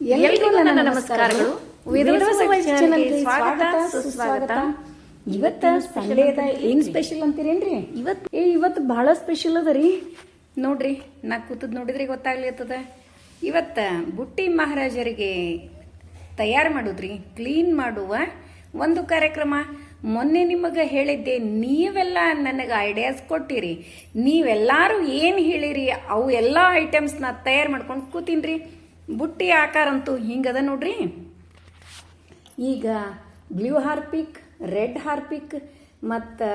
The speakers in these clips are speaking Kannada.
ನನ್ನ ನಮಸ್ಕಾರಗಳು. ಸ್ವಾಗತ ಸುಸ್ವಾಗತ. ಇವತ್ತ ಸಂಡೇ ಅದ ಏನ್ ಸ್ಪೆಷಲ್ ಅಂತೀರೇನ್ರಿ? ಇವತ್ ಏ ಇವತ್ತು ಬಹಳ ಸ್ಪೆಷಲ್ ಅದ ರೀ. ನೋಡ್ರಿ ನಾ ಕೂತದ್ ನೋಡಿದ್ರೆ ಗೊತ್ತಾಗ್ಲಿರ್ತದ ಇವತ್ತ ಬುಟ್ಟಿ ಮಹಾರಾಜರಿಗೆ ತಯಾರು ಮಾಡೋದ್ರಿ ಕ್ಲೀನ್ ಮಾಡುವ ಒಂದು ಕಾರ್ಯಕ್ರಮ. ಮೊನ್ನೆ ನಿಮಗೆ ಹೇಳಿದ್ದೆ ನೀವೆಲ್ಲ ನನಗೆ ಐಡಿಯಾಸ್ ಕೊಟ್ಟಿರಿ. ನೀವೆಲ್ಲರೂ ಏನು ಹೇಳಿರಿ ಅವು ಎಲ್ಲ ಐಟಮ್ಸ್ನ ತಯಾರು ಮಾಡ್ಕೊಂಡು ಕೂತೀನ್ರಿ. ಬುಟ್ಟಿ ಆಕಾರ ಅಂತೂ ಹಿಂಗದ ನೋಡ್ರಿ. ಈಗ ಬ್ಲೂ ಹಾರ್ಪಿಕ್, ರೆಡ್ ಹಾರ್ಪಿಕ್, ಮತ್ತು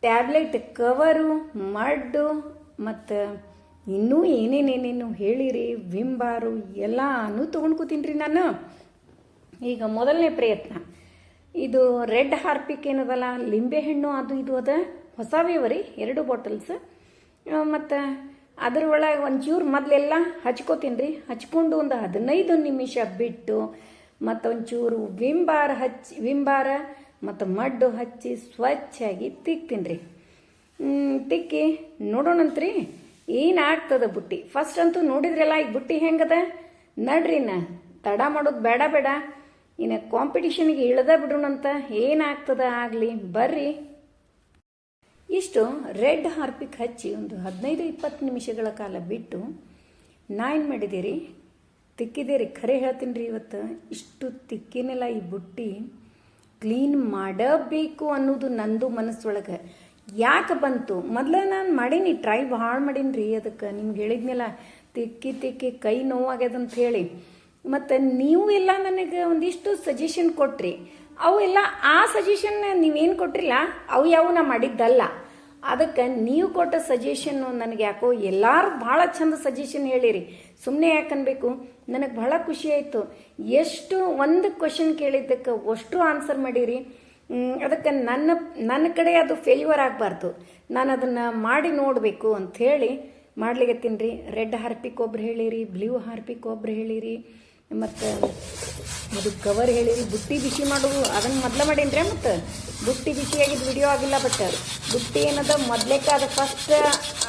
ಟ್ಯಾಬ್ಲೆಟ್ ಕವರು, ಮಡ್ಡು, ಮತ್ತು ಇನ್ನೂ ಏನೇನೇನೇನು ಹೇಳಿರಿ, ವಿಂಬಾರು ಎಲ್ಲಾನು ತೊಗೊಂಡು ಕೂತೀನಿ ನಾನು. ಈಗ ಮೊದಲನೇ ಪ್ರಯತ್ನ. ಇದು ರೆಡ್ ಹಾರ್ಪಿಕ್ ಏನದಲ್ಲ ಲಿಂಬೆಹಣ್ಣು ಅದು ಇದು ಅದ. ಹೊಸವೇವರಿ ಎರಡು ಬಾಟಲ್ಸ್. ಮತ್ತು ಅದ್ರ ಒಳಗೆ ಒಂಚೂರು ಮೊದಲೆಲ್ಲ ಹಚ್ಕೋತೀನಿ ರೀ ಹಚ್ಕೊಂಡು ಒಂದು ಹದಿನೈದು ನಿಮಿಷ ಬಿಟ್ಟು ಮತ್ತು ಒಂಚೂರು ವಿಂಬಾರ ಹಚ್ಚಿ, ವಿಂಬಾರ ಮತ್ತು ಮಡ್ಡು ಹಚ್ಚಿ ಸ್ವಚ್ಛಾಗಿ ತಿಕ್ತೀನಿ ರೀ ತಿಕ್ಕಿ ನೋಡೋಣಂತ್ರಿ. ಏನು ಆಗ್ತದ ಬುಟ್ಟಿ? ಫಸ್ಟ್ ಅಂತೂ ನೋಡಿದ್ರಲ್ಲ ಈ ಬುಟ್ಟಿ ಹೆಂಗದ? ನಡ್ರಿ ನಾ, ತಡ ಮಾಡೋದು ಬೇಡ ಬೇಡ. ಇನ್ನು ಕಾಂಪಿಟಿಷನ್ಗೆ ಇಳ್ದ ಬಿಡೋಣಂತ ಏನಾಗ್ತದ ಆಗಲಿ, ಬರ್ರಿ. ಇಷ್ಟು ರೆಡ್ ಹಾರ್ಪಿಕ್ ಹಚ್ಚಿ ಒಂದು ಹದಿನೈದು ಇಪ್ಪತ್ತು ನಿಮಿಷಗಳ ಕಾಲ ಬಿಟ್ಟು ನಾ ಏನು ಮಾಡಿದ್ದೀರಿ? ತಿಕ್ಕಿದ್ದೀರಿ. ಖರೆ ಹೇಳ್ತೀನಿ ರೀ ಇವತ್ತು. ಇಷ್ಟು ತಿಕ್ಕಿನೆಲ್ಲ ಈ ಬುಟ್ಟಿ ಕ್ಲೀನ್ ಮಾಡಬೇಕು ಅನ್ನೋದು ನಂದು ಮನಸ್ಸೊಳಗೆ. ಯಾಕೆ ಬಂತು? ಮೊದಲೇ ನಾನು ಮಾಡೀನಿ, ಟ್ರೈ ಭಾಳ ಮಾಡೀನಿ ರೀ ಅದಕ್ಕೆ. ನಿಮ್ಗೆ ಹೇಳಿದ್ನಲ್ಲ, ತಿಕ್ಕಿ ತಿಕ್ಕಿ ಕೈ ನೋವಾಗ್ಯದಂತ ಹೇಳಿ. ಮತ್ತು ನೀವು ಎಲ್ಲ ನನಗೆ ಒಂದಿಷ್ಟು ಸಜೆಷನ್ ಕೊಟ್ರಿ. ಅವು ಎಲ್ಲ ಆ ಸಜೆಷನ್ ನೀವೇನು ಕೊಟ್ಟಿಲ್ಲ, ಅವು ಯಾವ ನಾ ಮಾಡಿದ್ದಲ್ಲ. ಅದಕ್ಕೆ ನೀವು ಕೊಟ್ಟ ಸಜೆಷನ್ನು ನನಗೆ ಯಾಕೋ ಎಲ್ಲರೂ ಭಾಳ ಚಂದ ಸಜೆಷನ್ ಹೇಳಿರಿ. ಸುಮ್ಮನೆ ಯಾಕನ್ಬೇಕು ನನಗೆ ಬಹಳ ಖುಷಿ ಆಯಿತು. ಎಷ್ಟು ಒಂದು ಕ್ವಶನ್ ಕೇಳಿದ್ದಕ್ಕೆ ಅಷ್ಟು ಆನ್ಸರ್ ಮಾಡಿರಿ. ಅದಕ್ಕೆ ನನ್ನ ನನ್ನ ಕಡೆ ಅದು ಫೇಲ್ಯೂರ್ ಆಗಬಾರ್ದು. ನಾನು ಅದನ್ನು ಮಾಡಿ ನೋಡಬೇಕು ಅಂಥೇಳಿ ಮಾಡ್ಲಿಕ್ಕೆ ರೀ. ರೆಡ್ ಹಾರ್ಪಿಕ್ ಒಬ್ರು ಹೇಳಿರಿ ಬ್ಲೂ ಹಾರ್ಪಿಕ್ ಒಬ್ರು ಹೇಳಿರಿ. ಮತ್ತು ಅದು ಕವರ್ ಹೇಳಿರಿ, ಬುಟ್ಟಿ ಬಿಸಿ ಮಾಡೋದು, ಅದನ್ನು ಮೊದಲ ಮಾಡೇನ್ರಿ ಮತ್ತು? ಬುಟ್ಟಿ ಬಿಸಿಯಾಗಿದ್ದು ವಿಡಿಯೋ ಆಗಿಲ್ಲ ಬಟ್ ಬುಟ್ಟಿ ಏನದ ಮೊದಲೇಕ ಅದು ಫಸ್ಟ್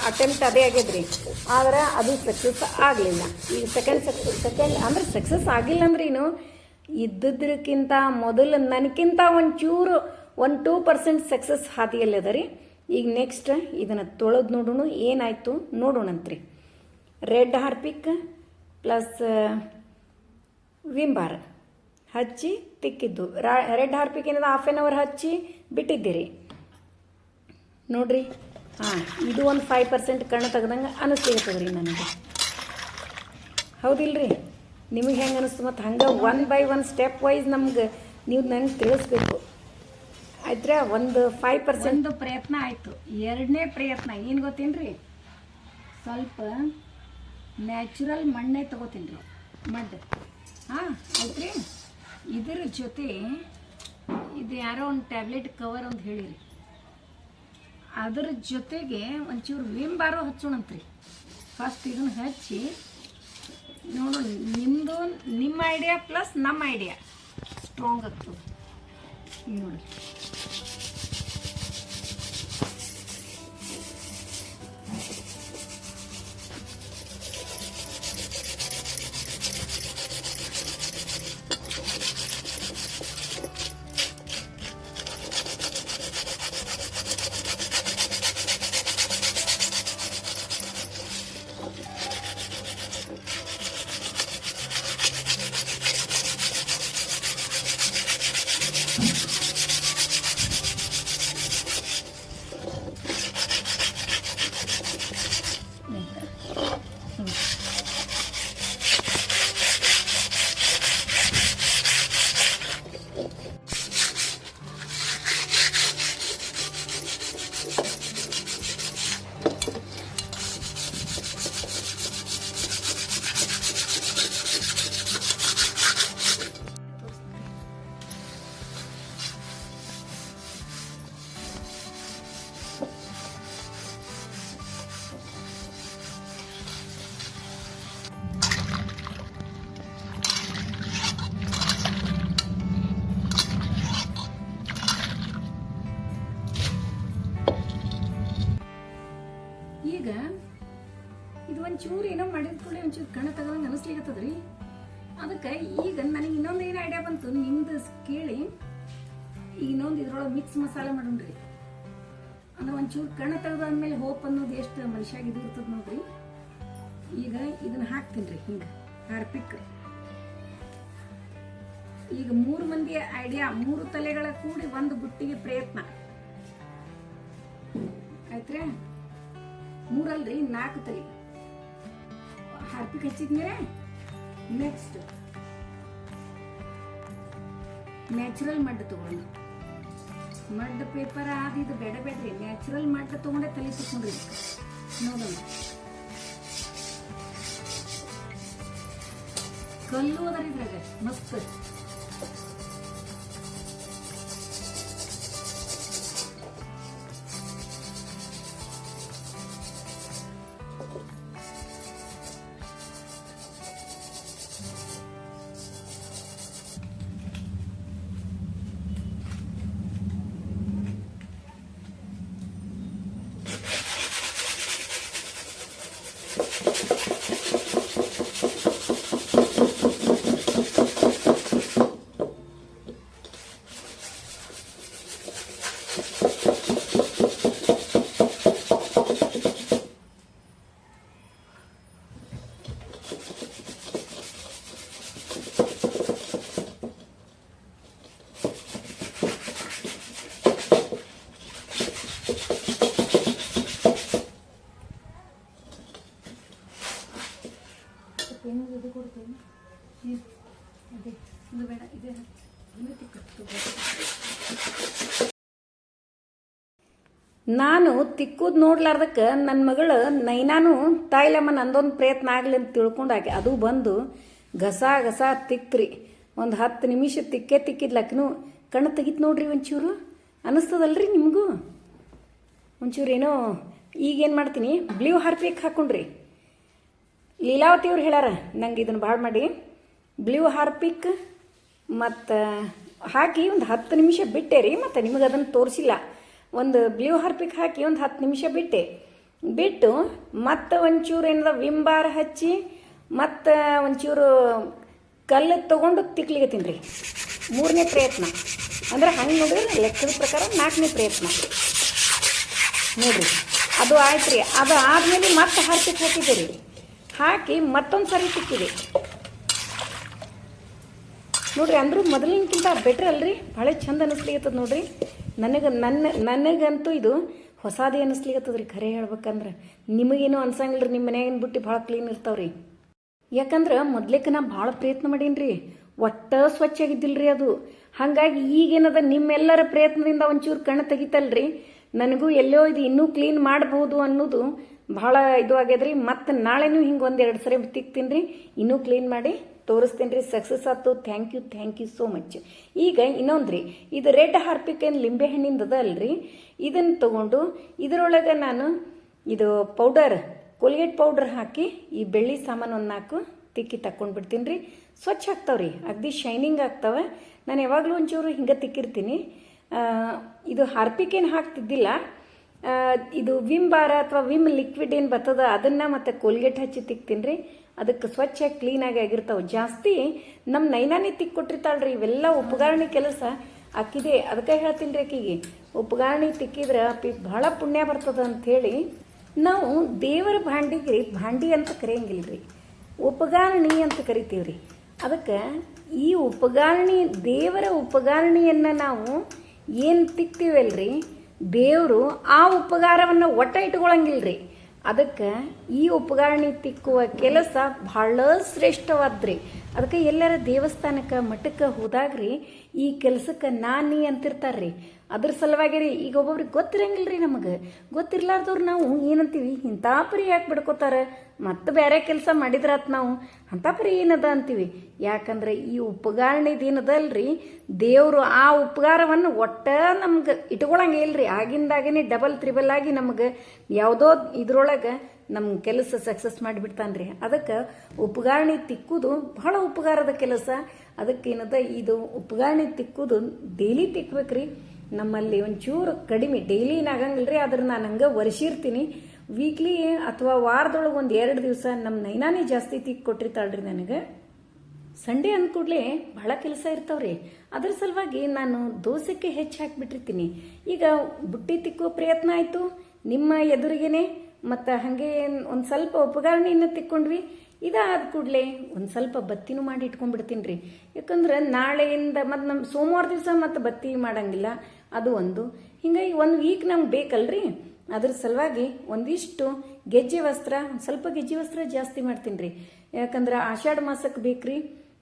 ಅಟೆಂಪ್ಟ್ ಅದೇ ಆಗ್ಯದ್ರಿ. ಆದ್ರೆ ಅದು ಸಕ್ಸಸ್ ಆಗಲಿಲ್ಲ. ಈಗ ಸೆಕೆಂಡ್ ಸಕ್ಸಸ್ ಸೆಕೆಂಡ್ ಅಂದ್ರೆ ಸಕ್ಸಸ್ ಆಗಿಲ್ಲ ಅಂದ್ರೆ ಏನು? ಇದ್ದದ್ರಕ್ಕಿಂತ ಮೊದಲು ನನಗಿಂತ ಒಂಚೂರು ಒನ್ ಟೂ ಪರ್ಸೆಂಟ್ ಸಕ್ಸಸ್ ಹಾದಿಯಲ್ಲದ ರೀ ಈಗ ನೆಕ್ಸ್ಟ್ ಇದನ್ನು ತೊಳೆದು ನೋಡೋಣ ಏನಾಯಿತು ನೋಡೋಣಂತ್ರಿ red Harpic plus Vim bar. ಹಚ್ಚಿ ತಿಕ್ಕಿದ್ದು. Red Harpic half an hour ಹಚ್ಚಿ ಬಿಟ್ಟಿದ್ದೀರಿ. ನೋಡ್ರಿ. ಹಾಂ, ಇದು ಒಂದು ಫೈವ್ ಪರ್ಸೆಂಟ್ ಕಣ್ಣು ತೆಗ್ದಂಗೆ ಅನಿಸ್ಲಿಕ್ಕದ ರೀ ನನಗೆ. ಹೌದಿಲ್ರಿ? ನಿಮಗೆ ಹೆಂಗೆ ಅನಿಸ್ತು ಮತ್ತು ಹಂಗೆ one by one step wise ನಮ್ಗೆ ನೀವು ನಂಗೆ ತಿಳಿಸ್ಬೇಕು. ಆದರೆ ಒಂದು ಫೈವ್ ಪರ್ಸೆಂಟ್ ಪ್ರಯತ್ನ ಆಯಿತು. ಎರಡನೇ ಪ್ರಯತ್ನ, ಏನು ಗೊತ್ತೇನ್ರಿ? ಸ್ವಲ್ಪ ನ್ಯಾಚುರಲ್ ಮಣ್ಣೇ ತಗೋತೀನಿ ರೀ ಮಡ್. ಹಾಂ ಆಯ್ತ್ರಿ ಇದರ ಜೊತೆ ಇದು ಯಾರೋ ಒಂದು ಟ್ಯಾಬ್ಲೆಟ್ ಕವರ್ ಅಂತ ಹೇಳಿರಿ. ಅದರ ಜೊತೆಗೆ ಒಂಚೂರು ವಿಂಬಾರೋ ಹಚ್ಚೋಣಂತ್ರಿ. ಫಸ್ಟ್ ಇದನ್ನು ಹಚ್ಚಿ, ನೋಡು ನಿಮ್ಮದು ನಿಮ್ಮ ಐಡಿಯಾ ಪ್ಲಸ್ ನಮ್ಮ ಐಡಿಯಾ ಸ್ಟ್ರಾಂಗ್ ಆಗ್ತದೆ. ನೋಡಿ ಒಂಚೂರು ಕಣ್ಣ ತೆಗೆದಾದ್ಮೇಲೆ ಹೋಪ್ ಅನ್ನೋದು ಎಷ್ಟು ಮನುಷ್ಯಾಗ ಇದು ಇರ್ತದೆ ನೋಡ್ರಿ. ಈಗ ಇದನ್ನ ಹಾಕ್ತೀನಿ ರೀ ಹಿಂಗೆ, ಹಾರ್ಪಿಕ್. ಈಗ ಮೂರು ಮಂದಿ ಐಡಿಯಾ ಮೂರು ತಲೆಗಳ ಕೂಡಿ ಒಂದು ಬುಟ್ಟಿಗೆ ಪ್ರಯತ್ನ. ಆಯ್ತ್ರಿ? ಮೂರಲ್ರಿ ನಾಲ್ಕು ತಲೆ. ಹಾರ್ಪಿಕ್ ಹಚ್ಚಿದ್ಮೇಲೆ ನೆಕ್ಸ್ಟ್ ನ್ಯಾಚುರಲ್ ಮಡ್ ತಗೊಂಡು. ಮಡ್ ಪೇಪರ್ ಅದು ಇದು ಬೇಡ ಬೇಡ್ರಿ. ನ್ಯಾಚುರಲ್ ಮಡ್ ತೊಗೊಂಡೆ ತಲೆ ತಿಕ್ಕೊಂಡ್ರಿ. ನೋಡೋಣ. ಕಲ್ಲು ಅದರಿ ಇದ್ರಾಗ. ಮಸ್ತ್. ನಾನು ತಿಕ್ಕುದ್ ನೋಡ್ಲಾರ್ದಕ್ಕೆ ನನ್ನ ಮಗಳು ನೈನಾನು ತಾಯಿಲಮ್ಮ ನಂದೊಂದು ಪ್ರಯತ್ನ ಆಗಲಿ ಅಂತ ತಿಳ್ಕೊಂಡಾಗೆ. ಅದು ಬಂದು ಗಸ ಗಸ ತಿಕ್ತ್ರಿ ಒಂದು ಹತ್ತು ನಿಮಿಷ ತಿಕ್ಕೇ ತಿಕ್ಕಿದ್ಲಕ್ಕನು ಕಣ್ಣು ತೆಗಿತು ನೋಡ್ರಿ ಒಂಚೂರು. ಅನಿಸ್ತದಲ್ರಿ ನಿಮಗೂ? ಒಂಚೂರು ಏನೋ ಈಗೇನು ಮಾಡ್ತೀನಿ? Blue Harpic ಹಾಕೊಂಡ್ರಿ. ಲೀಲಾವತಿ ಅವ್ರು ಹೇಳ್ಯಾರ, ನಂಗೆ ಇದನ್ನು ಭಾಳ ಮಾಡಿ. ಬ್ಲೂ ಹಾರ್ಪಿಕ್ ಮತ್ತು ಹಾಕಿ ಒಂದು ಹತ್ತು ನಿಮಿಷ ಬಿಟ್ಟೆ ರೀ ಮತ್ತು ನಿಮಗೆ ಅದನ್ನು ತೋರಿಸಿಲ್ಲ. ಒಂದು ಬ್ಲೂ ಹಾರ್ಪಿಕ್ ಹಾಕಿ ಒಂದು ಹತ್ತು ನಿಮಿಷ ಬಿಟ್ಟೆ. ಬಿಟ್ಟು ಮತ್ತೆ ಒಂಚೂರು ಏನದ ವಿಮ್ ಬಾರ್ ಹಚ್ಚಿ ಮತ್ತು ಒಂಚೂರು ಕಲ್ಲು ತೊಗೊಂಡು ತಿಕ್ಲಿಗೆ ರೀ ಮೂರನೇ ಪ್ರಯತ್ನ. ಅಂದ್ರೆ ಹಂಗೆ ನೋಡಿದ್ರೆ ಲೆಕ್ಕದ ಪ್ರಕಾರ ನಾಲ್ಕನೇ ಪ್ರಯತ್ನ. ನೋಡಿರಿ. ಅದು ಆಯ್ತು ರೀ ಅದು ಆದಮೇಲೆ ಮತ್ತೆ ಹಾರ್ಪಿಕ್ ಹಾಕಿದ್ದೆ ರೀ ಹಾಕಿ ಮತ್ತೊಂದು ಸರಿ ತಿಕ್ಕಿದೆ ನೋಡ್ರಿ, ಅಂದ್ರೂ ಮೊದಲಿನಕ್ಕಿಂತ ಬೆಟ್ರ್ ಅಲ್ರಿ. ಭಾಳ ಚಂದ ಅನಿಸ್ಲಿಕತ್ತದ ನೋಡ್ರಿ. ನನಗೆ ನನ್ನ ನನಗಂತೂ ಇದು ಹೊಸದೇ ಅನ್ನಿಸ್ಲಿಕ್ಕೆ ರೀ ಖರೆ ಹೇಳ್ಬೇಕಂದ್ರೆ. ನಿಮಗೇನು ಅನ್ಸಂಗಿಲ್ಲ ರೀ ನಿಮ್ಮ ಮನ್ಯಾಗಿನ ಬುಟ್ಟಿ ಭಾಳ ಕ್ಲೀನ್ ಇರ್ತಾವ್ರಿ. ಯಾಕಂದ್ರೆ ಮೊದ್ಲಿಕ್ಕೆ ನಾ ಭಾಳ ಪ್ರಯತ್ನ ಮಾಡೀನಿ ರೀ ಒಟ್ಟ ಸ್ವಚ್ಛ ರೀ ಅದು. ಹಾಗಾಗಿ ಈಗೇನದ ನಿಮ್ಮೆಲ್ಲರ ಪ್ರಯತ್ನದಿಂದ ಒಂಚೂರು ಕಣ್ಣು ತೆಗಿತಲ್ರಿ. ನನಗೂ ಎಲ್ಲೋ ಇದು ಇನ್ನೂ ಕ್ಲೀನ್ ಮಾಡಬಹುದು ಅನ್ನೋದು ಭಾಳ ಇದು ಆಗ್ಯದ್ರಿ. ಮತ್ತು ನಾಳೆನೂ ಹಿಂಗೆ ಒಂದೆರಡು ಸರಿ ತಿಕ್ತೀನಿ ರೀ ಇನ್ನೂ ಕ್ಲೀನ್ ಮಾಡಿ ತೋರಿಸ್ತೀನಿ ರೀ. ಸಕ್ಸಸ್ ಆಯ್ತು. Thank you thank you so much ಈಗ ಇನ್ನೊಂದು ರೀ ಇದು ರೆಡ್ ಹಾರ್ಪಿಕ್ ಏನು ಲಿಂಬೆ ಹಣ್ಣಿಂದ ಅದ ಅಲ್ರಿ? ಇದನ್ನು ತಗೊಂಡು ಇದರೊಳಗೆ ನಾನು ಇದು ಪೌಡರ್ ಕೋಲ್ಗೇಟ್ ಪೌಡರ್ ಹಾಕಿ ಈ ಬೆಳ್ಳಿ ಸಾಮಾನು ಒಂದು ನಾಲ್ಕು ತಿಕ್ಕಿ ತಕ್ಕೊಂಡು ಬಿಡ್ತೀನಿ ರೀ. ಸ್ವಚ್ಛ ಆಗ್ತಾವ್ರಿ. ಅಗದಿ ಶೈನಿಂಗ್ ಆಗ್ತಾವೆ. ನಾನು ಯಾವಾಗಲೂ ಒಂಚೂರು ಹಿಂಗೆ ತಿಕ್ಕಿರ್ತೀನಿ. ಇದು ಹಾರ್ಪಿಕ್ ಏನು ಹಾಕ್ತಿದ್ದಿಲ್ಲ. ಇದು ವಿಮ್ ಬಾರ ಅಥವಾ ವಿಮ್ ಲಿಕ್ವಿಡ್ ಏನು ಬರ್ತದ, ಅದನ್ನು ಮತ್ತು ಕೋಲ್ಗೇಟ್ ಹಚ್ಚಿ ತಿಕ್ತೀನಿ ರೀ. ಅದಕ್ಕೆ ಸ್ವಚ್ಛ ಕ್ಲೀನಾಗಿ ಆಗಿರ್ತಾವೆ. ಜಾಸ್ತಿ ನಮ್ಮ ನೈನಾನೇ ಕೊಟ್ಟಿರ್ತಾಳ್ರಿ, ಇವೆಲ್ಲ ಉಪಕರಣಿ ಕೆಲಸ. ಆಕಿದೆ, ಅದಕ್ಕೆ ಹೇಳ್ತೀನಿ ರೀ ಆಕಿಗೆ ಉಪಗಾರಣಿ ತಿಕ್ಕಿದ್ರೆ ಆಕಿ ಭಾಳ ಪುಣ್ಯ ಬರ್ತದ ಅಂಥೇಳಿ ನಾವು ದೇವರ ಭಾಂಡಿಗೆ ರೀ ಭಾಂಡಿ ಅಂತ ಕರೆಯಂಗಿಲ್ಲ ರೀ ಉಪಗಾರಣಿ ಅಂತ ಕರಿತೀವಿ ರೀ ಅದಕ್ಕೆ ಈ ಉಪಗಾರಣಿ ದೇವರ ಉಪಗಾರಣಿಯನ್ನು ನಾವು ಏನು ತಿಕ್ತೀವಲ್ರಿ, ದೇವರು ಆ ಉಪಗಾರವನ್ನು ಒಟ್ಟ ಇಟ್ಕೊಳಂಗಿಲ್ಲ ರೀ ಅದಕ್ಕೆ ಈ ಉಪಕರಣಿ ತಿಕ್ಕುವ ಕೆಲಸ ಭಾಳ ಶ್ರೇಷ್ಠವಾದ್ರಿ. ಅದಕ್ಕೆ ಎಲ್ಲರ ದೇವಸ್ಥಾನಕ್ಕೆ ಮಠಕ್ಕೆ ಹೋದಾಗ್ರಿ, ಈ ಕೆಲಸಕ್ಕೆ ನಾನಿ ಅಂತಿರ್ತಾರ್ರಿ. ಅದ್ರ ಸಲುವಾಗಿ ರೀ, ಈಗ ಒಬ್ಬೊಬ್ರಿಗೆ ಗೊತ್ತಿರಂಗಿಲ್ಲ ರೀ ನಮಗೆ. ಗೊತ್ತಿರ್ಲಾರ್ದವ್ರು ನಾವು, ಏನಂತೀವಿ? ಇಂಥ ಪರಿ ಯಾಕೆ ಬಿಡ್ಕೋತಾರೆ? ಮತ್ತೆ ಬೇರೆ ಕೆಲಸ ಮಾಡಿದ್ರಾತ್ ನಾವು, ಅಂಥ ಪರಿ ಏನದ ಅಂತೀವಿ? ಯಾಕಂದ್ರೆ ಈ ಉಪಕಾರಣಿದ ಏನದಲ್ರಿ, ದೇವರು ಆ ಉಪಕಾರವನ್ನು ಒಟ್ಟ ನಮ್ಗೆ ಇಟ್ಕೊಳಂಗೆ ಇಲ್ರಿ. ಆಗಿಂದಾಗನೇ ಡಬಲ್ ತ್ರಿಬಲ್ ಆಗಿ ನಮಗೆ ಯಾವುದೋ ಇದ್ರೊಳಗೆ ನಮ್ಮ ಕೆಲಸ ಸಕ್ಸಸ್ ಮಾಡಿಬಿಡ್ತಾನ್ರಿ. ಅದಕ್ಕೆ ಉಪಗಾರಣಿ ತಿಕ್ಕುದು ಬಹಳ ಉಪಕಾರದ ಕೆಲಸ. ಅದಕ್ಕೇನದ, ಇದು ಉಪಗಾರಣಿ ತಿಕ್ಕುದು ಡೈಲಿ ತಿಕ್ಬೇಕ್ರಿ. ನಮ್ಮಲ್ಲಿ ಒಂಚೂರು ಕಡಿಮೆ. ಡೈಲಿ ರೀ ಆದ್ರೆ ನಾನು ಹಂಗೆ ವರ್ಷಿರ್ತೀನಿ ವೀಕ್ಲಿ ಅಥವಾ ವಾರದೊಳಗೆ ಒಂದು ಎರಡು ದಿವಸ ನಮ್ಮ ನೈನಾನೇ ಜಾಸ್ತಿ ತಿಕ್ ಕೊಟ್ಟಿರ್ತಾಳ್ರಿ ನನಗೆ. ಸಂಡೇ ಕೂಡಲೇ ಬಹಳ ಕೆಲಸ ಇರ್ತಾವ್ರಿ. ಅದ್ರ ಸಲುವಾಗಿ ನಾನು ದೋಸೆಗೆ ಹೆಚ್ಚು ಹಾಕಿಬಿಟ್ಟಿರ್ತೀನಿ. ಈಗ ಬುಟ್ಟಿ ತಿಕ್ಕೋ ಪ್ರಯತ್ನ ಆಯಿತು. ನಿಮ್ಮ ಎದುರಿಗೇನೆ, ಮತ್ತು ಹಾಗೆ ಒಂದು ಸ್ವಲ್ಪ ಉಪಕರಣೆಯನ್ನು ತಿಕ್ಕೊಂಡ್ವಿ. ಇದಾದ ಕೂಡಲೇ ಒಂದು ಸ್ವಲ್ಪ ಬತ್ತಿನೂ ಮಾಡಿ ಇಟ್ಕೊಂಡ್ಬಿಡ್ತೀನಿ ರೀ ಯಾಕಂದ್ರೆ ನಾಳೆಯಿಂದ ಮತ್ತು ನಮ್ಮ ಸೋಮವಾರ ದಿವಸ ಮತ್ತು ಬತ್ತಿ ಮಾಡಂಗಿಲ್ಲ. ಅದು ಒಂದು. ಹಿಂಗಾಗಿ ಒಂದು ವೀಕ್ ನಮ್ಗೆ ಬೇಕಲ್ರಿ? ಅದ್ರ ಸಲುವಾಗಿ ಒಂದಿಷ್ಟು ಗೆಜ್ಜೆ ವಸ್ತ್ರ, ಸ್ವಲ್ಪ ಗೆಜ್ಜೆ ವಸ್ತ್ರ ಜಾಸ್ತಿ ಮಾಡ್ತೀನಿ ರೀ ಯಾಕಂದ್ರೆ ಆಷಾಢ ಮಾಸಕ್ಕೆ ಬೇಕ್ರಿ?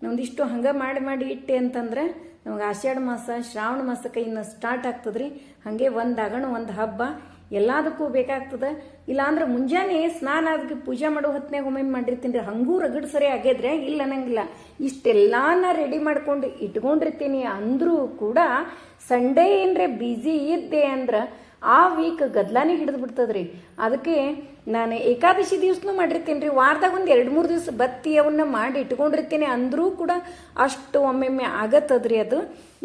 ಒಂದಿಷ್ಟು ಹಂಗೆ ಮಾಡಿ ಮಾಡಿ ಇಟ್ಟೆ ಅಂತಂದ್ರೆ ನಮಗೆ ಆಷಾಢ ಮಾಸ, ಶ್ರಾವಣ ಮಾಸಕ್ಕೆ ಇನ್ನು ಸ್ಟಾರ್ಟ್ ಆಗ್ತದ್ರಿ. ಹಾಗೆ ಒಂದು ಅಗಣ, ಒಂದು ಹಬ್ಬ ಎಲ್ಲದಕ್ಕೂ ಬೇಕಾಗ್ತದ. ಇಲ್ಲಾಂದ್ರೆ ಮುಂಜಾನೆ ಸ್ನಾನ ಅದಕ್ಕೆ ಪೂಜೆ ಮಾಡೋ ಹೊತ್ನ್ಯಾಗ ಒಮ್ಮೆ ಮಾಡಿರ್ತೀನಿ ರೀ ಹಂಗೂ ರಗಡ್ ಸರಿ ಆಗ್ಯದ್ರೆ ಇಲ್ಲ ಅನ್ನಂಗಿಲ್ಲ. ಇಷ್ಟೆಲ್ಲಾನ ರೆಡಿ ಮಾಡ್ಕೊಂಡು ಇಟ್ಕೊಂಡಿರ್ತೀನಿ ಅಂದ್ರೂ ಕೂಡ ಸಂಡೇ ಏನ್ರೆ ಬ್ಯುಸಿ ಇದ್ದೆ ಅಂದ್ರೆ ಆ ವೀಕ್ ಗದ್ಲಾನೇ ಹಿಡಿದು ಬಿಡ್ತದ್ರಿ. ಅದಕ್ಕೆ ನಾನು ಏಕಾದಶಿ ದಿವ್ಸನೂ ಮಾಡಿರ್ತೀನಿ ರೀ ವಾರದಾಗ ಒಂದು ಎರಡು ಮೂರು ದಿವಸ ಬತ್ತಿ ಅವನ್ನ ಮಾಡಿ ಇಟ್ಕೊಂಡಿರ್ತೀನಿ ಅಂದರೂ ಕೂಡ ಅಷ್ಟು ಒಮ್ಮೆಮ್ಮೆ ಆಗತ್ತದ್ರಿ ಅದು.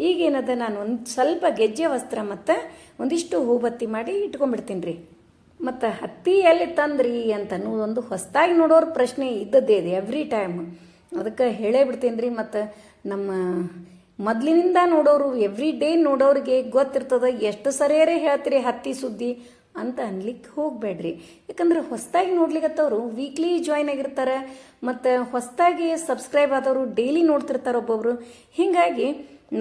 ಈಗೇನದ ನಾನು ಒಂದು ಸ್ವಲ್ಪ ಗೆಜ್ಜೆ ವಸ್ತ್ರ ಮತ್ತು ಒಂದಿಷ್ಟು ಹೂಬತ್ತಿ ಮಾಡಿ ಇಟ್ಕೊಂಡ್ಬಿಡ್ತೀನಿ ರೀ ಮತ್ತು ಹತ್ತಿ ಎಲ್ಲಿ ತಂದ್ರಿ ಅಂತ ಒಂದು ಹೊಸದಾಗಿ ನೋಡೋರ ಪ್ರಶ್ನೆ ಇದ್ದದ್ದೇ ಇದೆ ಎವ್ರಿ ಟೈಮ್ ಅದಕ್ಕೆ ಹೇಳೇ ಬಿಡ್ತೀನಿ ರೀ ಮತ್ತು ನಮ್ಮ ಮೊದಲಿನಿಂದ ನೋಡೋರು ಎವ್ರಿ ಡೇ ನೋಡೋರಿಗೆ ಗೊತ್ತಿರ್ತದ, ಎಷ್ಟು ಸರಿಯರೇ ಹೇಳ್ತೀರಿ ಹತ್ತಿ ಸುದ್ದಿ ಅಂತ ಅನ್ಲಿಕ್ಕೆ ಹೋಗಬೇಡ್ರಿ. ಯಾಕಂದ್ರೆ ಹೊಸದಾಗಿ ನೋಡ್ಲಿಕ್ಕತ್ತವರು ವೀಕ್ಲಿ ಜಾಯ್ನ್ ಆಗಿರ್ತಾರೆ, ಮತ್ತು ಹೊಸದಾಗಿ ಸಬ್ಸ್ಕ್ರೈಬ್ ಆದವರು ಡೈಲಿ ನೋಡ್ತಿರ್ತಾರೆ ಒಬ್ಬೊಬ್ರು. ಹೀಗಾಗಿ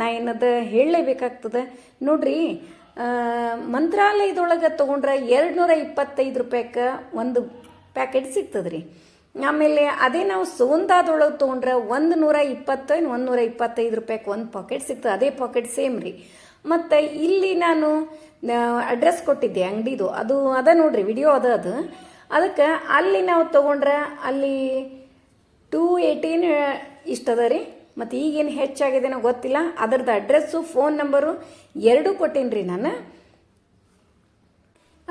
ನಾ ಏನದ ಹೇಳಲೇಬೇಕಾಗ್ತದೆ. ನೋಡ್ರಿ ಮಂತ್ರಾಲಯದೊಳಗೆ ತೊಗೊಂಡ್ರೆ ಎರಡು ನೂರ ಇಪ್ಪತ್ತೈದು ರೂಪಾಯಿಗೆ ಒಂದು ಪ್ಯಾಕೆಟ್ ಸಿಗ್ತದ್ರಿ. ಆಮೇಲೆ ಅದೇ ನಾವು ಸೋಂದಾದೊಳಗೆ ತೊಗೊಂಡ್ರೆ ಒಂದು ನೂರ ಇಪ್ಪತ್ತು ಏನು ಒಂದು ನೂರ ಇಪ್ಪತ್ತೈದು ರೂಪಾಯಿಗೆ ಒಂದು ಪಾಕೆಟ್ ಸಿಗ್ತದೆ. ಅದೇ ಪಾಕೆಟ್ ಸೇಮ್ ರೀ. ಮತ್ತು ಇಲ್ಲಿ ನಾನು ಅಡ್ರೆಸ್ ಕೊಟ್ಟಿದ್ದೆ, ಅಂಗಡಿದು. ಅದು, ಅದ ನೋಡ್ರಿ ವಿಡಿಯೋ ಅದ ಅದು. ಅದಕ್ಕೆ ಅಲ್ಲಿ ನಾವು ತೊಗೊಂಡ್ರೆ ಅಲ್ಲಿ ಟೂ ಏಯ್ಟೀನ್ ಇಷ್ಟದ ರೀ. ಮತ್ತು ಈಗೇನು ಹೆಚ್ಚಾಗಿದೆನೋ ಗೊತ್ತಿಲ್ಲ. ಅದರದ್ದು ಅಡ್ರೆಸ್ಸು ಫೋನ್ ನಂಬರು ಎರಡೂ ಕೊಟ್ಟೀನಿ ರೀ ನಾನು.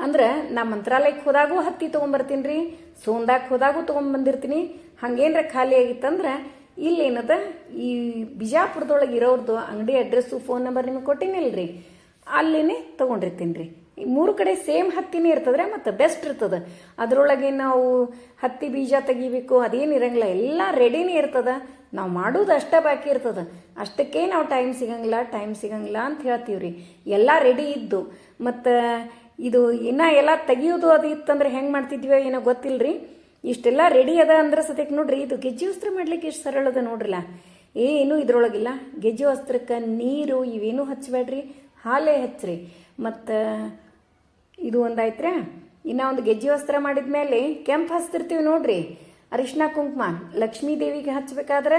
ಅಂದ್ರೆ ನಾ ಮಂತ್ರಾಲಯಕ್ಕೆ ಹೋದಾಗೂ ಹತ್ತಿ ತೊಗೊಂಬರ್ತೀನಿ ರೀ ಸೋಂದಾಕ್ ಹೋದಾಗೂ ತೊಗೊಂಬಂದಿರ್ತೀನಿ. ಹಂಗೇನ್ರ ಖಾಲಿ ಆಗಿತ್ತಂದ್ರೆ ಇಲ್ಲೇನದ, ಈ ಬಿಜಾಪುರದೊಳಗೆ ಇರೋರ್ದು ಅಂಗಡಿ ಅಡ್ರೆಸ್ಸು, ಫೋನ್ ನಂಬರ್ ನಿಮಗೆ ಕೊಟ್ಟಿನಿಲ್ರಿ. ಅಲ್ಲಿನೇ ತೊಗೊಂಡಿರ್ತೀನಿ ರೀ ಮೂರು ಕಡೆ ಸೇಮ್ ಹತ್ತಿನೇ ಇರ್ತದ್ರೆ ಮತ್ತು ಬೆಸ್ಟ್ ಇರ್ತದೆ. ಅದರೊಳಗೆ ನಾವು ಹತ್ತಿ ಬೀಜ ತೆಗಿಬೇಕು, ಅದೇನು ಇರಂಗಿಲ್ಲ, ಎಲ್ಲ ರೆಡಿನೇ ಇರ್ತದ. ನಾವು ಮಾಡೋದು ಅಷ್ಟೇ ಬಾಕಿ ಇರ್ತದ. ಅಷ್ಟಕ್ಕೆ ನಾವು ಟೈಮ್ ಸಿಗಂಗಿಲ್ಲ ಟೈಮ್ ಸಿಗಂಗಿಲ್ಲ ಅಂತ ಹೇಳ್ತೀವಿ ರೀ ಎಲ್ಲ ರೆಡಿ ಇದ್ದು. ಮತ್ತು ಇದು ಇನ್ನ ಎಲ್ಲ ತೆಗಿಯೋದು ಅದು ಇತ್ತಂದ್ರೆ ಹೆಂಗೆ ಮಾಡ್ತಿದ್ವಿ ಏನೋ ಗೊತ್ತಿಲ್ರಿ? ಇಷ್ಟೆಲ್ಲ ರೆಡಿ ಅದ ಅಂದ್ರೆ ಸದ್ಯಕ್ಕೆ ನೋಡ್ರಿ, ಇದು ಗೆಜ್ಜೆ ವಸ್ತ್ರ ಮಾಡ್ಲಿಕ್ಕೆ ಎಷ್ಟು ಸರಳ ಅದ ನೋಡ್ರಲ್ಲ. ಏನು ಇದ್ರೊಳಗಿಲ್ಲ. ಗೆಜ್ಜೆ ವಸ್ತ್ರಕ್ಕೆ ನೀರು ಇವೇನು ಹಚ್ಚಬೇಡ್ರಿ, ಹಾಲೇ ಹಚ್ಚ್ರಿ ಮತ್ತು ಇದು ಒಂದಾಯ್ತ್ರಾ ಇನ್ನ ಒಂದು ಗೆಜ್ಜೆ ವಸ್ತ್ರ ಮಾಡಿದ್ಮೇಲೆ ಕೆಂಪು ಹಚ್ತಿರ್ತೀವಿ ನೋಡ್ರಿ. ಅರಿಶಿನ ಕುಂಕುಮ, ಲಕ್ಷ್ಮೀ ದೇವಿಗೆ ಹಚ್ಬೇಕಾದ್ರೆ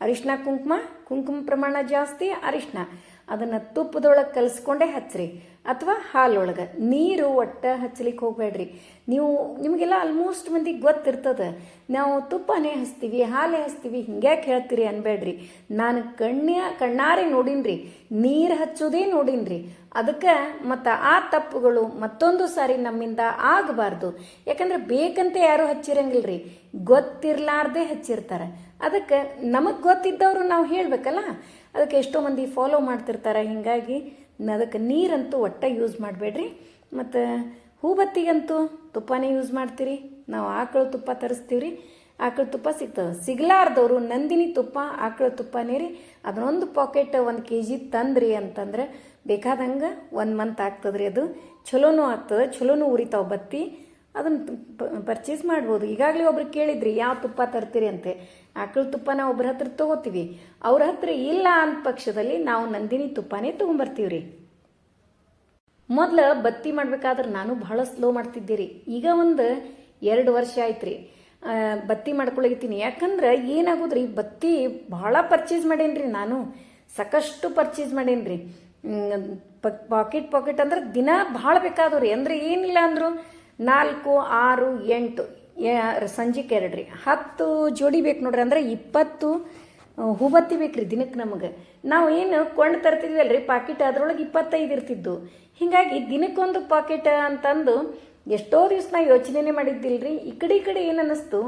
ಅರಿಶಿನ ಕುಂಕುಮ ಕುಂಕುಮ ಪ್ರಮಾಣ ಜಾಸ್ತಿ ಅರಿಶಿನ ಅದನ್ನ ತುಪ್ಪದೊಳಗೆ ಕಲಿಸ್ಕೊಂಡೇ ಹಚ್ಚ್ರಿ ಅಥವಾ ಹಾಲೊಳಗೆ. ನೀರು ಒಟ್ಟ ಹಚ್ಚಲಿಕ್ಕೆ ಹೋಗಬೇಡ್ರಿ. ನೀವು, ನಿಮಗೆಲ್ಲ ಆಲ್ಮೋಸ್ಟ್ ಮಂದಿಗೆ ಗೊತ್ತಿರ್ತದೆ. ನಾವು ತುಪ್ಪನೇ ಹಚ್ತೀವಿ, ಹಾಲೇ ಹಚ್ತೀವಿ ಹಿಂಗ್ಯಾಕೆ ಹೇಳ್ತೀರಿ ಅನ್ಬೇಡ್ರಿ. ನಾನು ಕಣ್ಣ ಕಣ್ಣಾರೆ ನೋಡಿನ್ರಿ. ನೀರು ಹಚ್ಚೋದೇ ನೋಡಿನ್ರಿ. ಅದಕ್ಕೆ ಮತ್ತು ಆ ತಪ್ಪುಗಳು ಮತ್ತೊಂದು ಸಾರಿ ನಮ್ಮಿಂದ ಆಗಬಾರ್ದು. ಯಾಕಂದ್ರೆ ಬೇಕಂತ ಯಾರು ಹಚ್ಚಿರಂಗಿಲ್ರಿ. ಗೊತ್ತಿರಲಾರ್ದೆ ಹಚ್ಚಿರ್ತಾರೆ. ಅದಕ್ಕೆ ನಮಗೆ ಗೊತ್ತಿದ್ದವರು ನಾವು ಹೇಳಬೇಕಲ್ಲ. ಅದಕ್ಕೆ ಎಷ್ಟೋ ಮಂದಿ ಫಾಲೋ ಮಾಡ್ತಿರ್ತಾರೆ ಹಿಂಗಾಗಿ ಅದಕ್ಕೆ ನೀರಂತೂ ಒಟ್ಟ ಯೂಸ್ ಮಾಡಬೇಡ್ರಿ. ಮತ್ತು ಹೂಬತ್ತಿಗಂತೂ ತುಪ್ಪನೇ ಯೂಸ್ ಮಾಡ್ತೀರಿ. ನಾವು ಆಕಳು ತುಪ್ಪ ತರಿಸ್ತೀವಿ ರೀ ಆಕಳ ತುಪ್ಪ ಸಿಗ್ತದೆ ಸಿಗ್ಲಾರ್ದವರು ನಂದಿನಿ ತುಪ್ಪ, ಆಕಳ ತುಪ್ಪನೇ ರೀ. ಅದನ್ನೊಂದು ಪಾಕೆಟ್ ಒಂದು ಕೆ ಜಿ ತಂದ್ರಿ ಅಂತಂದ್ರೆ ಬೇಕಾದಂಗೆ ಒಂದು ಮಂತ್ ಆಗ್ತದ್ರಿ ಅದು. ಚಲೋನೂ ಆಗ್ತದೆ ಚಲೋನೂ ಉರಿತಾವ ಬತ್ತಿ. ಅದನ್ನು ಪರ್ಚೇಸ್ ಮಾಡ್ಬೋದು. ಈಗಾಗಲೇ ಒಬ್ರು ಕೇಳಿದ್ರಿ, ಯಾವ ತುಪ್ಪ ತರ್ತೀರಿ? ಅಂತೆ. ಆಕಳ ತುಪ್ಪನ ಒಬ್ಬರ ಹತ್ರ ತಗೋತೀವಿ. ಅವ್ರ ಹತ್ರ ಇಲ್ಲ ಅಂದ ಪಕ್ಷದಲ್ಲಿ ನಾವು ನಂದಿನಿ ತುಪ್ಪನೇ ತೊಗೊಂಬರ್ತೀವಿ ರೀ ಮೊದ್ಲು ಬತ್ತಿ ಮಾಡ್ಬೇಕಾದ್ರೆ ನಾನು ಬಹಳ ಸ್ಲೋ ಮಾಡ್ತಿದ್ದೆ ರೀ ಈಗ ಒಂದು ಎರಡು ವರ್ಷ ಆಯ್ತು ರೀ ಬತ್ತಿ ಮಾಡ್ಕೊಳಗಿತ್ತೀನಿ ಯಾಕಂದ್ರೆ ಏನಾಗೋದ್ರಿ, ಬತ್ತಿ ಬಹಳ ಪರ್ಚೇಸ್ ಮಾಡೇನ್ರಿ ನಾನು. ಸಾಕಷ್ಟು ಪರ್ಚೇಸ್ ಮಾಡೇನ್ರಿ. ಪಾಕೆಟ್ ಪಾಕೆಟ್ ಅಂದ್ರೆ ದಿನ ಭಾಳ ಬೇಕಾದವ್ರಿ. ಅಂದ್ರೆ ಏನಿಲ್ಲ ಅಂದ್ರು ನಾಲ್ಕು, ಆರು, ಎಂಟು ಸಂಜೆಗೆ ಎರಡು ರೀ ಹತ್ತು ಜೋಡಿ ಬೇಕು ನೋಡ್ರಿ ಅಂದ್ರೆ ಇಪ್ಪತ್ತು ಹೂಬತ್ತಿ ಬೇಕ್ರಿ ದಿನಕ್ಕೆ ನಮಗೆ. ನಾವು ಏನು ಕೊಂಡು ರೀ ಪಾಕೆಟ್ ಅದ್ರೊಳಗೆ ಇಪ್ಪತ್ತೈದು ಇರ್ತಿದ್ದು. ಹಿಂಗಾಗಿ ದಿನಕ್ಕೊಂದು ಪಾಕೆಟ್ ಅಂತಂದು ಎಷ್ಟೋ ದಿವಸ ನಾ ಯೋಚನೆನೇ ಮಾಡಿದ್ದಿಲ್ರಿ. ಈ ಕಡೆ ಈ ಕಡೆ ಏನು ಅನ್ನಿಸ್ತು?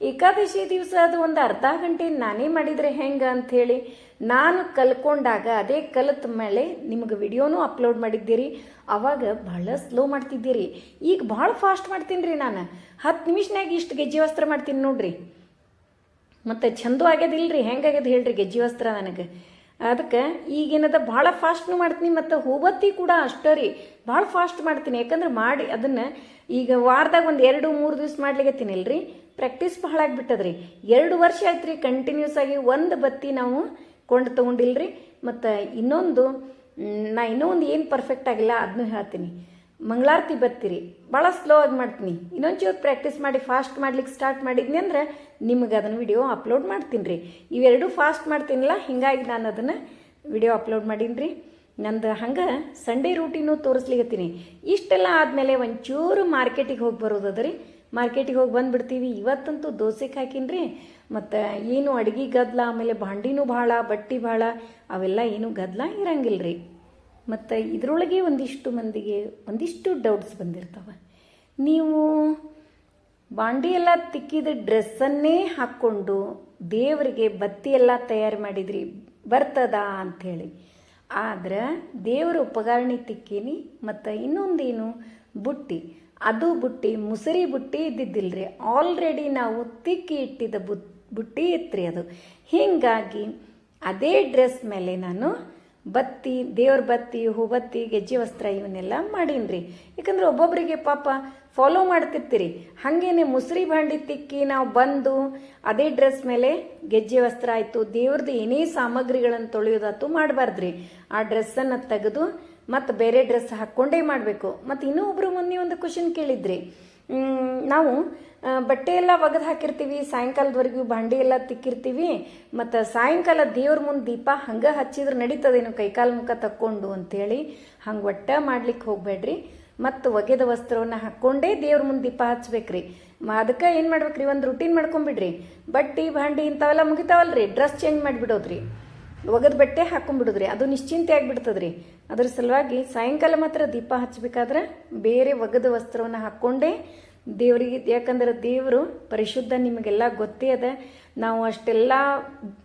ಏಕಾದಶಿ ದಿವಸ ಅದು ಒಂದು ಅರ್ಧ ಗಂಟೆ ನಾನೇ ಮಾಡಿದ್ರೆ ಹೆಂಗ ಅಂತ ಹೇಳಿ ನಾನು ಕಲ್ಕೊಂಡಾಗ ಅದೇ ಕಲಿತ ಮೇಲೆ ನಿಮಗೆ ವಿಡಿಯೋನೂ ಅಪ್ಲೋಡ್ ಮಾಡಿದ್ದೀರಿ. ಅವಾಗ ಬಹಳ ಸ್ಲೋ ಮಾಡ್ತಿದ್ದೀರಿ. ಈಗ ಭಾಳ ಫಾಸ್ಟ್ ಮಾಡ್ತೀನಿ ರೀ ನಾನು. ಹತ್ತು ನಿಮಿಷನಾಗ ಇಷ್ಟು ಗೆಜ್ಜೆ ವಸ್ತ್ರ ಮಾಡ್ತೀನಿ ನೋಡ್ರಿ. ಮತ್ತು ಚಂದ ಆಗ್ಯದಿಲ್ರಿ ಹೆಂಗಾಗ್ಯದ ಹೇಳ್ರಿ ಗೆಜ್ಜಿ ವಸ್ತ್ರ ನನಗೆ. ಅದಕ್ಕೆ ಈಗೇನದ ಭಾಳ ಫಾಸ್ಟ್ನು ಮಾಡ್ತೀನಿ ಮತ್ತು ಹೂವತ್ತಿ ಕೂಡ ಅಷ್ಟೇ ರೀ. ಭಾಳ ಫಾಸ್ಟ್ ಮಾಡ್ತೀನಿ. ಯಾಕಂದ್ರೆ ಮಾಡಿ ಅದನ್ನು ಈಗ ವಾರದಾಗ ಒಂದು ಎರಡು ಮೂರು ದಿವ್ಸ ಮಾಡ್ಲಿಕತ್ತೀನಿಲ್ರಿ ಪ್ರಾಕ್ಟೀಸ್ ಬಹಳ ಆಗಿಬಿಟ್ಟದ್ರಿ. ಎರಡು ವರ್ಷ ಆಯ್ತು ರೀ ಕಂಟಿನ್ಯೂಸ್ ಆಗಿ ಒಂದು ಬತ್ತಿ ನಾವು ಕೊಂಡು ತಗೊಂಡಿಲ್ರಿ. ಮತ್ತು ಇನ್ನೊಂದು ನಾ ಇನ್ನೊಂದು ಏನು ಪರ್ಫೆಕ್ಟ್ ಆಗಿಲ್ಲ ಅದನ್ನು ಹೇಳ್ತೀನಿ. ಮಂಗಳಾರತಿ ಬತ್ತಿರಿ. ಭಾಳ ಸ್ಲೋ ಆಗಿ ಮಾಡ್ತೀನಿ. ಇನ್ನೊಂಚೂರು ಪ್ರಾಕ್ಟೀಸ್ ಮಾಡಿ ಫಾಸ್ಟ್ ಮಾಡ್ಲಿಕ್ಕೆ ಸ್ಟಾರ್ಟ್ ಮಾಡಿದ್ನಿ ಅಂದ್ರೆ ನಿಮಗೆ ಅದನ್ನು ವಿಡಿಯೋ ಅಪ್ಲೋಡ್ ಮಾಡ್ತೀನಿ ರೀ ಇವೆರಡೂ ಫಾಸ್ಟ್ ಮಾಡ್ತೀನಿಲ್ಲ, ಹಿಂಗಾಗಿ ನಾನು ಅದನ್ನು ವಿಡಿಯೋ ಅಪ್ಲೋಡ್ ಮಾಡೀನಿ ರೀ ನಂದು ಹಂಗೆ ಸಂಡೇ ರೂಟೀನು ತೋರಿಸ್ಲಿಕತ್ತೀನಿ. ಇಷ್ಟೆಲ್ಲ ಆದಮೇಲೆ ಒಂಚೂರು ಮಾರ್ಕೆಟಿಗೆ ಹೋಗಿ ಬರೋದದ ರೀ ಮಾರ್ಕೆಟಿಗೆ ಹೋಗಿ ಬಂದುಬಿಡ್ತೀವಿ. ಇವತ್ತಂತೂ ದೋಸೆಗೆ ಹಾಕಿನ್ರಿ. ಮತ್ತು ಏನು ಅಡುಗೆ ಗದ್ಲ, ಆಮೇಲೆ ಭಾಂಡಿನೂ ಭಾಳ, ಬಟ್ಟೆ ಭಾಳ, ಅವೆಲ್ಲ ಏನು ಗದ್ಲ ಇರಂಗಿಲ್ಲ ರೀ ಮತ್ತು ಇದರೊಳಗೆ ಒಂದಿಷ್ಟು ಮಂದಿಗೆ ಒಂದಿಷ್ಟು ಡೌಟ್ಸ್ ಬಂದಿರ್ತವೆ. ನೀವು ಬಾಂಡಿ ಎಲ್ಲ ತಿಕ್ಕಿದ ಡ್ರೆಸ್ಸನ್ನೇ ಹಾಕ್ಕೊಂಡು ದೇವರಿಗೆ ಬತ್ತಿ ಎಲ್ಲ ತಯಾರು ಮಾಡಿದ್ರಿ, ಬರ್ತದ ಅಂಥೇಳಿ. ಆದ್ರೆ ದೇವರ ಉಪಕರಣಿ ತಿಕ್ಕೀನಿ, ಮತ್ತು ಇನ್ನೊಂದೇನು, ಬುಟ್ಟಿ. ಅದು ಬುಟ್ಟಿ, ಮುಸರಿ ಬುಟ್ಟಿ ಇದ್ದಿದ್ದಿಲ್ರಿ. ಆಲ್ರೆಡಿ ನಾವು ತಿಕ್ಕಿ ಇಟ್ಟಿದ್ದ ಬುಟ್ ಬುಟ್ಟಿ ಇತ್ರಿ ಅದು. ಹೀಗಾಗಿ ಅದೇ ಡ್ರೆಸ್ ಮೇಲೆ ನಾನು ಬತ್ತಿ, ದೇವ್ರ ಬತ್ತಿ, ಹೂಬತ್ತಿ, ಗೆಜ್ಜೆ ವಸ್ತ್ರ ಇವನ್ನೆಲ್ಲ ಮಾಡೀನ್ರಿ. ಯಾಕಂದ್ರೆ ಒಬ್ಬೊಬ್ಬರಿಗೆ ಪಾಪ ಫಾಲೋ ಮಾಡ್ತಿರ್ತೀರಿ. ಹಾಗೇನೆ ಮುಸ್ರಿ ಭಾಂಡಿ ತಿಕ್ಕಿ ನಾವು ಬಂದು ಅದೇ ಡ್ರೆಸ್ ಮೇಲೆ ಗೆಜ್ಜೆ ವಸ್ತ್ರ ಆಯಿತು ದೇವ್ರದ್ದು ಏನೇ ಸಾಮಗ್ರಿಗಳನ್ನು ತೊಳೆಯೋದಾತು ಮಾಡಬಾರ್ದ್ರಿ. ಆ ಡ್ರೆಸ್ಸನ್ನು ತೆಗೆದು ಮತ್ತು ಬೇರೆ ಡ್ರೆಸ್ ಹಾಕ್ಕೊಂಡೇ ಮಾಡಬೇಕು. ಮತ್ತು ಇನ್ನೂ ಒಬ್ರು ಮೊನ್ನೆ ಒಂದು ಕ್ವಶನ್ ಕೇಳಿದ್ರಿ. ನಾವು ಬಟ್ಟೆ ಎಲ್ಲ ಒಗೆದು ಹಾಕಿರ್ತೀವಿ, ಸಾಯಂಕಾಲದವರೆಗೂ ಬಾಂಡಿ ಎಲ್ಲ ತಿಕ್ಕಿರ್ತೀವಿ, ಮತ್ತು ಸಾಯಂಕಾಲ ದೇವ್ರ ಮುಂದೆ ದೀಪ ಹಂಗೆ ಹಚ್ಚಿದ್ರೆ ನಡೀತದೇನು ಕೈಕಾಲು ಮುಖ ತಕ್ಕೊಂಡು ಅಂತೇಳಿ ಹಂಗೆ ಒಟ್ಟ ಮಾಡ್ಲಿಕ್ಕೆ ಹೋಗಬೇಡ್ರಿ. ಮತ್ತು ಒಗೆದ ವಸ್ತ್ರವನ್ನು ಹಾಕ್ಕೊಂಡೇ ದೇವ್ರ ಮುಂದೆ ದೀಪ ಹಚ್ಬೇಕ್ರಿ. ಅದಕ್ಕೆ ಏನು ಮಾಡ್ಬೇಕ್ರಿ? ಒಂದು ರುಟೀನ್ ಮಾಡ್ಕೊಂಬಿಡ್ರಿ. ಬಟ್ಟಿ ಭಾಂಡಿ ಇಂಥವೆಲ್ಲ ಮುಗಿತಾವಲ್ರಿ? Dress change ಮಾಡಿಬಿಡೋದ್ರಿ. ಒಗದ ಬಟ್ಟೆ ಹಾಕೊಂಡ್ಬಿಡುದ್ರಿ. ಅದು ನಿಶ್ಚಿಂತೆ ಆಗಿಬಿಡ್ತದ್ರಿ. ಅದ್ರ ಸಲುವಾಗಿ ಸಾಯಂಕಾಲ ಮಾತ್ರ ದೀಪ ಹಚ್ಚಬೇಕಾದ್ರೆ ಬೇರೆ ಒಗದ ವಸ್ತ್ರವನ್ನು ಹಾಕ್ಕೊಂಡೇ ದೇವರಿಗೆ, ಯಾಕಂದ್ರೆ ದೇವರು ಪರಿಶುದ್ಧ ನಿಮಗೆಲ್ಲ ಗೊತ್ತೇ ಅದ. ನಾವು ಅಷ್ಟೆಲ್ಲ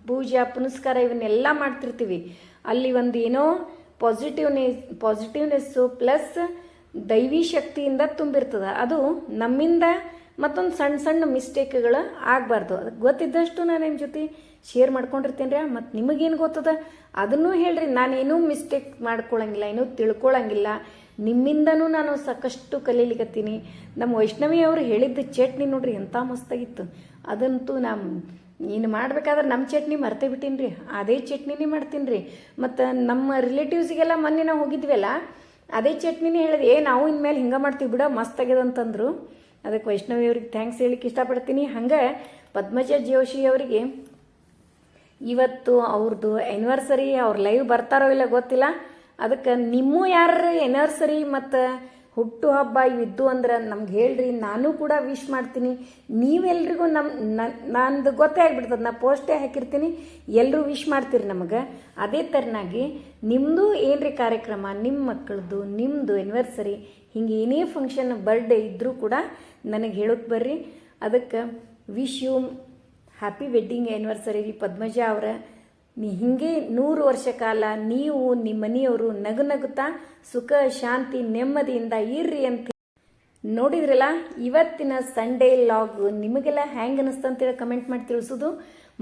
ಪೂಜಾ, ಪುನಸ್ಕಾರ ಇವನ್ನೆಲ್ಲ ಮಾಡ್ತಿರ್ತೀವಿ. ಅಲ್ಲಿ ಒಂದು ಏನೋ ಪಾಸಿಟಿವ್ನೆಸ್ ಪಾಸಿಟಿವ್ನೆಸ್ಸು ಪ್ಲಸ್ ದೈವಿ ಶಕ್ತಿಯಿಂದ ತುಂಬಿರ್ತದ. ಅದು ನಮ್ಮಿಂದ ಮತ್ತೊಂದು ಸಣ್ಣ ಸಣ್ಣ ಮಿಸ್ಟೇಕ್ಗಳು ಆಗಬಾರ್ದು. ಅದು ಗೊತ್ತಿದ್ದಷ್ಟು ನಾನು ನಿಮ್ಮ ಜೊತೆ ಶೇರ್ ಮಾಡ್ಕೊಂಡಿರ್ತೀನಿ ರೀ. ಮತ್ತು ನಿಮಗೇನು ಗೊತ್ತದ? ಅದನ್ನು ಹೇಳ್ರಿ, ನಾನೇನೂ ಮಿಸ್ಟೇಕ್ ಮಾಡ್ಕೊಳ್ಳಂಗಿಲ್ಲ ಏನೂ ತಿಳ್ಕೊಳ್ಳಂಗಿಲ್ಲ ನಿಮ್ಮಿಂದನೂ ನಾನು ಸಾಕಷ್ಟು ಕಲೀಲಿಕತ್ತೀನಿ. ನಮ್ಮ ವೈಷ್ಣವಿ ಅವರು ಹೇಳಿದ್ದ ಚಟ್ನಿ ನೋಡ್ರಿ ಎಂಥ ಮಸ್ತಾಗಿತ್ತು. ಅದಂತೂ ನಮ್ಮ ಇನ್ನು ಮಾಡ್ಬೇಕಾದ್ರೆ ನಮ್ಮ ಚಟ್ನಿ ಮರ್ತೇ ಬಿಟ್ಟೀನಿ ರೀ. ಅದೇ ಚಟ್ನಿನೇ ಮಾಡ್ತೀನಿ ರೀ. ಮತ್ತು ನಮ್ಮ ರಿಲೇಟಿವ್ಸಿಗೆಲ್ಲ ಮೊನ್ನೆ ನಾವು ಹೋಗಿದ್ವಲ್ಲ, ಅದೇ ಚಟ್ನಿನೇ ಹೇಳಿದೆ, ಏ, ನಾವು ಇನ್ಮೇಲೆ ಹಿಂಗೆ ಮಾಡ್ತೀವಿ ಬಿಡ, ಮಸ್ತ್ ಅಂತಂದ್ರು. ಅದಕ್ಕೆ ವೈಷ್ಣವಿ ಅವ್ರಿಗೆ ಥ್ಯಾಂಕ್ಸ್ ಹೇಳಿಕ್ಕೆ ಇಷ್ಟಪಡ್ತೀನಿ. ಹಂಗೆ ಪದ್ಮಜ ಜೋಶಿ ಅವರಿಗೆ ಇವತ್ತು ಅವ್ರದ್ದು ಎನಿವರ್ಸರಿ ಅವ್ರ ಲೈವ್ ಬರ್ತಾರೋ ಇಲ್ಲ ಗೊತ್ತಿಲ್ಲ. ಅದಕ್ಕೆ ನಿಮ್ಮ ಯಾರ ಎನಿವರ್ಸರಿ ಮತ್ತು ಹುಟ್ಟು ಹಬ್ಬ ಇವಿದ್ದು ಅಂದ್ರೆ ನಮ್ಗೆ ಹೇಳ್ರಿ, ನಾನು ಕೂಡ ವಿಶ್ ಮಾಡ್ತೀನಿ. ನೀವೆಲ್ರಿಗೂ ನಮ್ಮ ನಂದು ಗೊತ್ತೇ ಆಗಿಬಿಡ್ತದೆ, ನಾ ಪೋಸ್ಟೇ ಹಾಕಿರ್ತೀನಿ. ಎಲ್ಲರೂ ವಿಶ್ ಮಾಡ್ತೀರಿ ನಮಗೆ. ಅದೇ ಥರನಾಗಿ ನಿಮ್ಮದು ಏನ್ರಿ ಕಾರ್ಯಕ್ರಮ ನಿಮ್ಮ ಮಕ್ಕಳದ್ದು ನಿಮ್ಮದು ಎನಿವರ್ಸರಿ ಹಿಂಗೆ ಏನೇ ಫಂಕ್ಷನ್ ಬರ್ಡೇ ಇದ್ದರೂ ಕೂಡ ನನಗೆ ಹೇಳೋಕ್ಕೆ ಬರ್ರಿ. ಅದಕ್ಕೆ wish you happy wedding anniversary ರೀ ಪದ್ಮಜ ಅವರ. ನೀ ಹಿಂಗೆ ನೂರು ವರ್ಷ ಕಾಲ ನೀವು ನಿಮ್ಮ ಮನೆಯವರು ನಗು ನಗುತ್ತಾ ಸುಖ, ಶಾಂತಿ, ನೆಮ್ಮದಿಯಿಂದ ಇರ್ರಿ ಅಂತ ನೋಡಿದ್ರಲ್ಲ, ಇವತ್ತಿನ ಸಂಡೇ ಲಾಗ್ ನಿಮಗೆಲ್ಲ ಹ್ಯಾಂಗ್ ಅನಿಸ್ತಂತೇಳಿ ಕಮೆಂಟ್ ಮಾಡಿ ತಿಳಿಸೋದು.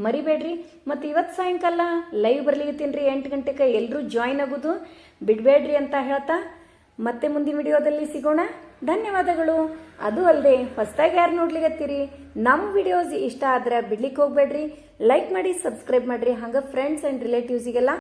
ಮರಿಬೇಡ್ರಿ. ಮತ್ತು ಇವತ್ತು ಸಾಯಂಕಾಲ ಲೈವ್ ಬರ್ಲಿಕತ್ತೀನಿ ರೀ ಎಂಟು ಗಂಟೆಗೆ ಎಲ್ಲರೂ ಜಾಯ್ನ್ ಆಗೋದು. ಬಿಡಬೇಡ್ರಿ ಅಂತ ಹೇಳ್ತಾ ಮತ್ತೆ ಮುಂದಿನ ವಿಡಿಯೋದಲ್ಲಿ ಸಿಗೋಣ. ಧನ್ಯವಾದಗಳು. ಅದು ಅಲ್ಲದೆ ಹೊಸದಾಗಿ ಯಾರು ನೋಡ್ಲಿಕತ್ತೀರಿ ನಮ್ಮ ವಿಡಿಯೋಸ್ ಇಷ್ಟ ಆದ್ರೆ ಬಿಡ್ಲಿಕ್ಕೆ ಹೋಗ್ಬೇಡ್ರಿ. ಲೈಕ್ ಮಾಡಿ ಸಬ್ಸ್ಕ್ರೈಬ್ ಮಾಡ್ರಿ. ಹಂಗೆ ಫ್ರೆಂಡ್ಸ್ ಆ್ಯಂಡ್ ರಿಲೇಟಿವ್ಸಿಗೆಲ್ಲ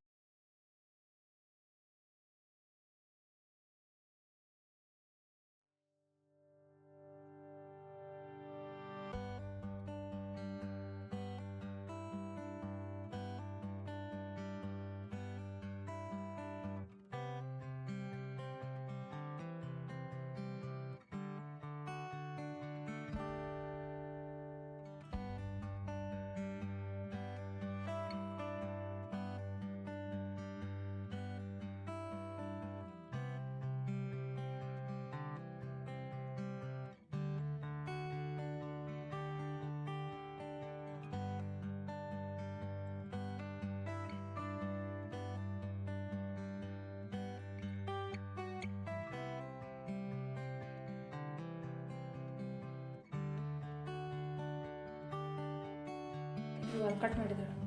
ಕಟ್ ಮಾಡಿದ್ರು